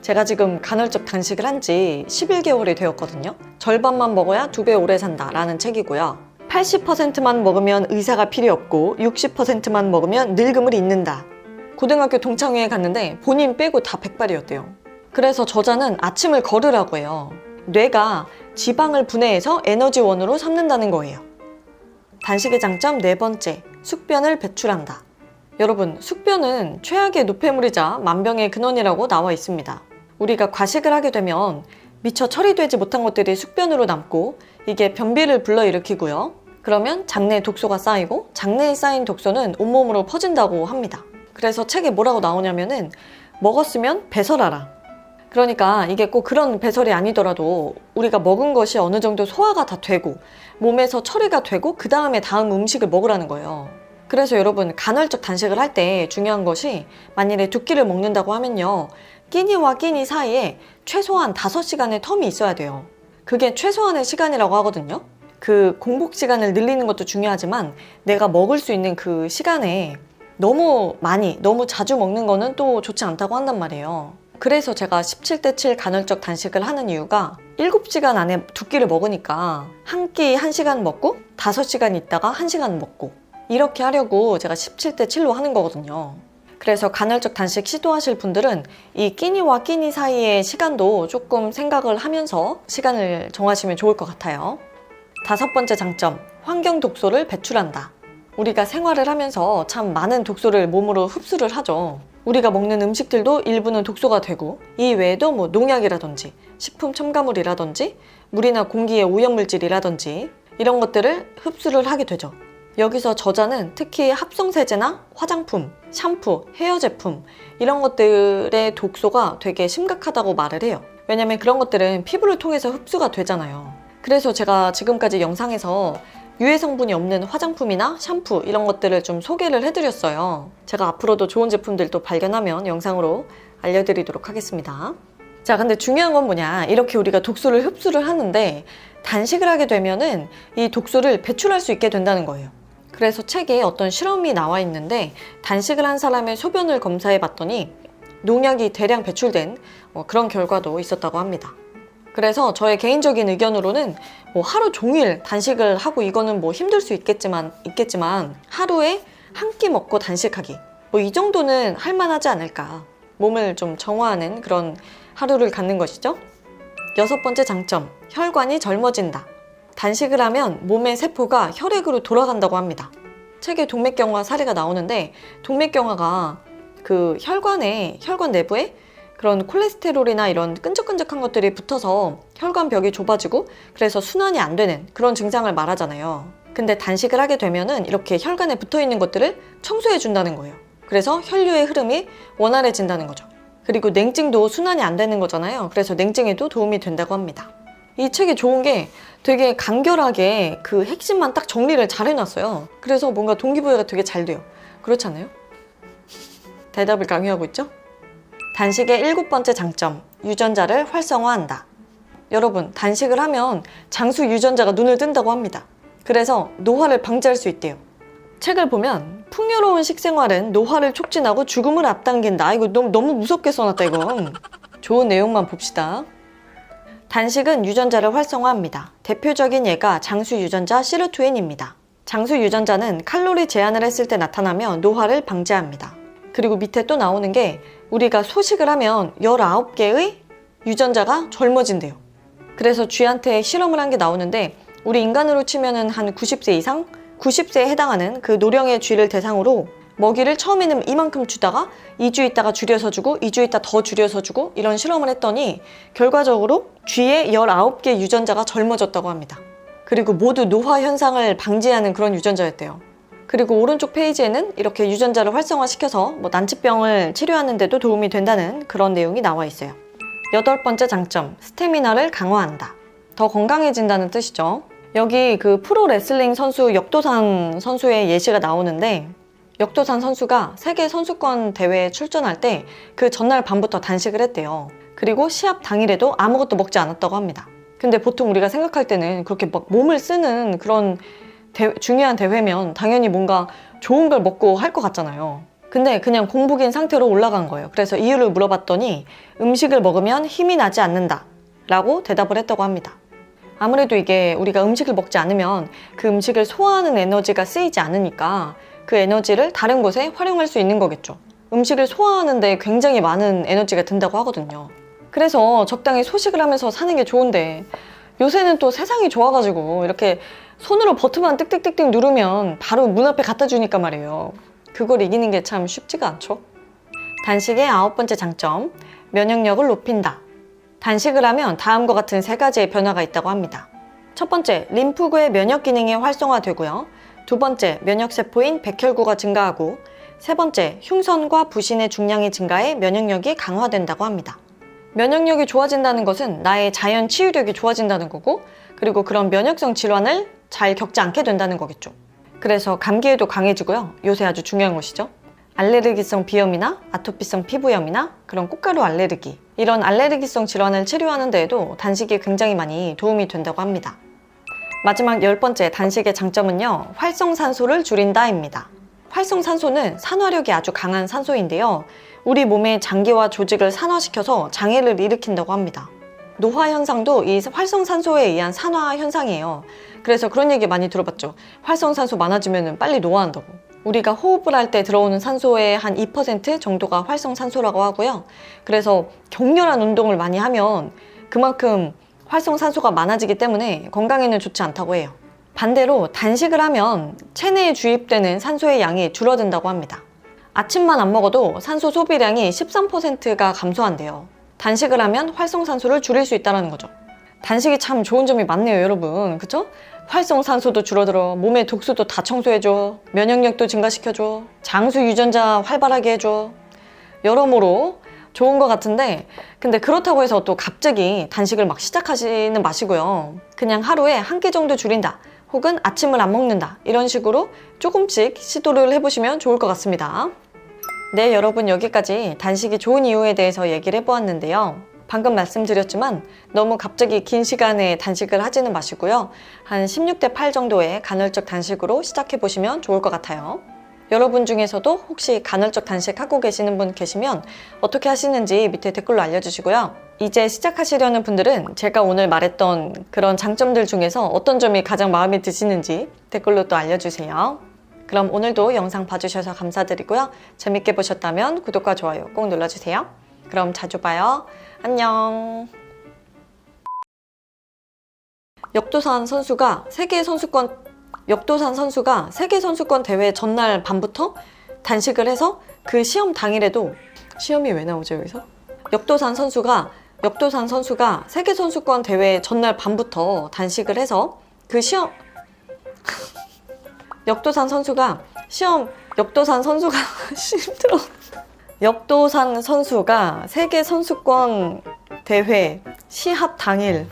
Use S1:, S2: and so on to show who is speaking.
S1: 제가 지금 간헐적 단식을 한 지 11개월이 되었거든요. 절반만 먹어야 두 배 오래 산다라는 책이고요. 80%만 먹으면 의사가 필요 없고 60%만 먹으면 늙음을 잇는다. 고등학교 동창회에 갔는데 본인 빼고 다 백발이었대요. 그래서 저자는 아침을 걸으라고 해요. 뇌가 지방을 분해해서 에너지원으로 삼는다는 거예요. 단식의 장점 네 번째, 숙변을 배출한다. 여러분, 숙변은 최악의 노폐물이자 만병의 근원이라고 나와 있습니다. 우리가 과식을 하게 되면 미처 처리되지 못한 것들이 숙변으로 남고 이게 변비를 불러일으키고요. 그러면 장내에 독소가 쌓이고 장내에 쌓인 독소는 온몸으로 퍼진다고 합니다. 그래서 책에 뭐라고 나오냐면은 먹었으면 배설하라. 그러니까 이게 꼭 그런 배설이 아니더라도 우리가 먹은 것이 어느 정도 소화가 다 되고 몸에서 처리가 되고 그 다음에 다음 음식을 먹으라는 거예요. 그래서 여러분 간헐적 단식을 할 때 중요한 것이 만일에 두 끼를 먹는다고 하면요. 끼니와 끼니 사이에 최소한 5시간의 텀이 있어야 돼요. 그게 최소한의 시간이라고 하거든요. 그 공복 시간을 늘리는 것도 중요하지만 내가 먹을 수 있는 그 시간에 너무 많이, 너무 자주 먹는 거는 또 좋지 않다고 한단 말이에요. 그래서 제가 17대 7 간헐적 단식을 하는 이유가 7시간 안에 두 끼를 먹으니까 한 끼 1시간 먹고 5시간 있다가 1시간 먹고 이렇게 하려고 제가 17대 7로 하는 거거든요. 그래서 간헐적 단식 시도하실 분들은 이 끼니와 끼니 사이의 시간도 조금 생각을 하면서 시간을 정하시면 좋을 것 같아요. 다섯 번째 장점, 환경 독소를 배출한다. 우리가 생활을 하면서 참 많은 독소를 몸으로 흡수를 하죠. 우리가 먹는 음식들도 일부는 독소가 되고 이 외에도 뭐 농약이라든지 식품 첨가물이라든지 물이나 공기의 오염물질이라든지 이런 것들을 흡수를 하게 되죠. 여기서 저자는 특히 합성세제나 화장품, 샴푸, 헤어 제품 이런 것들의 독소가 되게 심각하다고 말을 해요. 왜냐면 그런 것들은 피부를 통해서 흡수가 되잖아요. 그래서 제가 지금까지 영상에서 유해 성분이 없는 화장품이나 샴푸 이런 것들을 좀 소개를 해드렸어요. 제가 앞으로도 좋은 제품들도 발견하면 영상으로 알려드리도록 하겠습니다. 자, 근데 중요한 건 뭐냐. 이렇게 우리가 독소를 흡수를 하는데 단식을 하게 되면은 이 독소를 배출할 수 있게 된다는 거예요. 그래서 책에 어떤 실험이 나와 있는데 단식을 한 사람의 소변을 검사해 봤더니 농약이 대량 배출된 어, 그런 결과도 있었다고 합니다. 그래서 저의 개인적인 의견으로는 뭐 하루 종일 단식을 하고 이거는 뭐 힘들 수 있겠지만 있겠지만 하루에 한 끼 먹고 단식하기 뭐 이 정도는 할만하지 않을까 몸을 좀 정화하는 그런 하루를 갖는 것이죠. 여섯 번째 장점 혈관이 젊어진다. 단식을 하면 몸의 세포가 혈액으로 돌아간다고 합니다. 책에 동맥경화 사례가 나오는데 동맥경화가 그 혈관에 혈관 내부에 그런 콜레스테롤이나 이런 끈적끈적한 것들이 붙어서 혈관벽이 좁아지고 그래서 순환이 안 되는 그런 증상을 말하잖아요. 근데 단식을 하게 되면은 이렇게 혈관에 붙어 있는 것들을 청소해 준다는 거예요. 그래서 혈류의 흐름이 원활해진다는 거죠. 그리고 냉증도 순환이 안 되는 거잖아요. 그래서 냉증에도 도움이 된다고 합니다. 이 책이 좋은 게 되게 간결하게 그 핵심만 딱 정리를 잘 해놨어요. 그래서 뭔가 동기부여가 되게 잘 돼요. 그렇지 않아요? 대답을 강요하고 있죠? 단식의 일곱 번째 장점, 유전자를 활성화한다. 여러분, 단식을 하면 장수 유전자가 눈을 뜬다고 합니다. 그래서 노화를 방지할 수 있대요. 책을 보면 풍요로운 식생활은 노화를 촉진하고 죽음을 앞당긴다. 이거 너무, 너무 무섭게 써놨다, 이건. 좋은 내용만 봅시다. 단식은 유전자를 활성화합니다. 대표적인 예가 장수 유전자 시르투인입니다. 장수 유전자는 칼로리 제한을 했을 때 나타나며 노화를 방지합니다. 그리고 밑에 또 나오는 게 우리가 소식을 하면 19개의 유전자가 젊어진대요. 그래서 쥐한테 실험을 한 게 나오는데 우리 인간으로 치면은 한 90세 이상, 90세에 해당하는 그 노령의 쥐를 대상으로 먹이를 처음에는 이만큼 주다가 2주 있다가 줄여서 주고 2주 있다 더 줄여서 주고 이런 실험을 했더니 결과적으로 쥐의 19개 유전자가 젊어졌다고 합니다. 그리고 모두 노화 현상을 방지하는 그런 유전자였대요. 그리고 오른쪽 페이지에는 이렇게 유전자를 활성화시켜서 뭐 난치병을 치료하는 데도 도움이 된다는 그런 내용이 나와 있어요. 여덟 번째 장점, 스태미나를 강화한다. 더 건강해진다는 뜻이죠. 여기 그 프로 레슬링 선수 역도산 선수의 예시가 나오는데 역도산 선수가 세계 선수권 대회에 출전할 때 그 전날 밤부터 단식을 했대요. 그리고 시합 당일에도 아무것도 먹지 않았다고 합니다. 근데 보통 우리가 생각할 때는 그렇게 막 몸을 쓰는 그런 대- 중요한 대회면 당연히 뭔가 좋은 걸 먹고 할 것 같잖아요. 근데 그냥 공복인 상태로 올라간 거예요. 그래서 이유를 물어봤더니 음식을 먹으면 힘이 나지 않는다. 라고 대답을 했다고 합니다. 아무래도 이게 우리가 음식을 먹지 않으면 그 음식을 소화하는 에너지가 쓰이지 않으니까 그 에너지를 다른 곳에 활용할 수 있는 거겠죠. 음식을 소화하는데 굉장히 많은 에너지가 든다고 하거든요. 그래서 적당히 소식을 하면서 사는 게 좋은데 요새는 또 세상이 좋아가지고 이렇게 손으로 버튼만 띡띡띡띡 누르면 바로 문 앞에 갖다 주니까 말이에요. 그걸 이기는 게 참 쉽지가 않죠. 단식의 아홉 번째 장점, 면역력을 높인다. 단식을 하면 다음과 같은 세 가지의 변화가 있다고 합니다. 첫 번째, 림프구의 면역 기능이 활성화되고요. 두 번째, 면역세포인 백혈구가 증가하고, 세 번째, 흉선과 부신의 중량이 증가해 면역력이 강화된다고 합니다. 면역력이 좋아진다는 것은 나의 자연 치유력이 좋아진다는 거고, 그리고 그런 면역성 질환을 잘 겪지 않게 된다는 거겠죠. 그래서 감기에도 강해지고요. 요새 아주 중요한 것이죠. 알레르기성 비염이나 아토피성 피부염이나 그런 꽃가루 알레르기 이런 알레르기성 질환을 치료하는 데에도 단식이 굉장히 많이 도움이 된다고 합니다. 마지막 열 번째 단식의 장점은요. 활성산소를 줄인다입니다. 활성산소는 산화력이 아주 강한 산소인데요. 우리 몸의 장기와 조직을 산화시켜서 장애를 일으킨다고 합니다. 노화 현상도 이 활성산소에 의한 산화 현상이에요. 그래서 그런 얘기 많이 들어봤죠. 활성산소 많아지면 빨리 노화한다고. 우리가 호흡을 할 때 들어오는 산소의 한 2% 정도가 활성산소라고 하고요. 그래서 격렬한 운동을 많이 하면 그만큼 활성산소가 많아지기 때문에 건강에는 좋지 않다고 해요. 반대로 단식을 하면 체내에 주입되는 산소의 양이 줄어든다고 합니다. 아침만 안 먹어도 산소 소비량이 13%가 감소한대요. 단식을 하면 활성산소를 줄일 수 있다는 거죠. 단식이 참 좋은 점이 많네요, 여러분. 그쵸? 활성산소도 줄어들어, 몸의 독소도 다 청소해줘, 면역력도 증가시켜줘, 장수 유전자 활발하게 해줘. 여러모로 좋은 것 같은데, 근데 그렇다고 해서 또 갑자기 단식을 막 시작하지는 마시고요. 그냥 하루에 한 끼 정도 줄인다. 혹은 아침을 안 먹는다. 이런 식으로 조금씩 시도를 해보시면 좋을 것 같습니다. 네, 여러분 여기까지 단식이 좋은 이유에 대해서 얘기를 해보았는데요. 방금 말씀드렸지만 너무 갑자기 긴 시간에 단식을 하지는 마시고요. 한 16대 8 정도의 간헐적 단식으로 시작해 보시면 좋을 것 같아요. 여러분 중에서도 혹시 간헐적 단식 하고 계시는 분 계시면 어떻게 하시는지 밑에 댓글로 알려주시고요. 이제 시작하시려는 분들은 제가 오늘 말했던 그런 장점들 중에서 어떤 점이 가장 마음에 드시는지 댓글로 또 알려주세요. 그럼 오늘도 영상 봐주셔서 감사드리고요. 재밌게 보셨다면 구독과 좋아요 꼭 눌러주세요. 그럼 자주 봐요. 안녕. 역도산 선수가 세계 선수권 역도산 선수가 세계 선수권 대회 전날 밤부터 단식을 해서 그 시험 당일에도 시험이 왜 나오죠 여기서? 역도산 선수가 역도산 선수가 세계 선수권 대회 전날 밤부터 단식을 해서 그 시험 역도산 선수가 시험 역도산 선수가 힘들어 역도산 선수가 세계 선수권 대회 시합 당일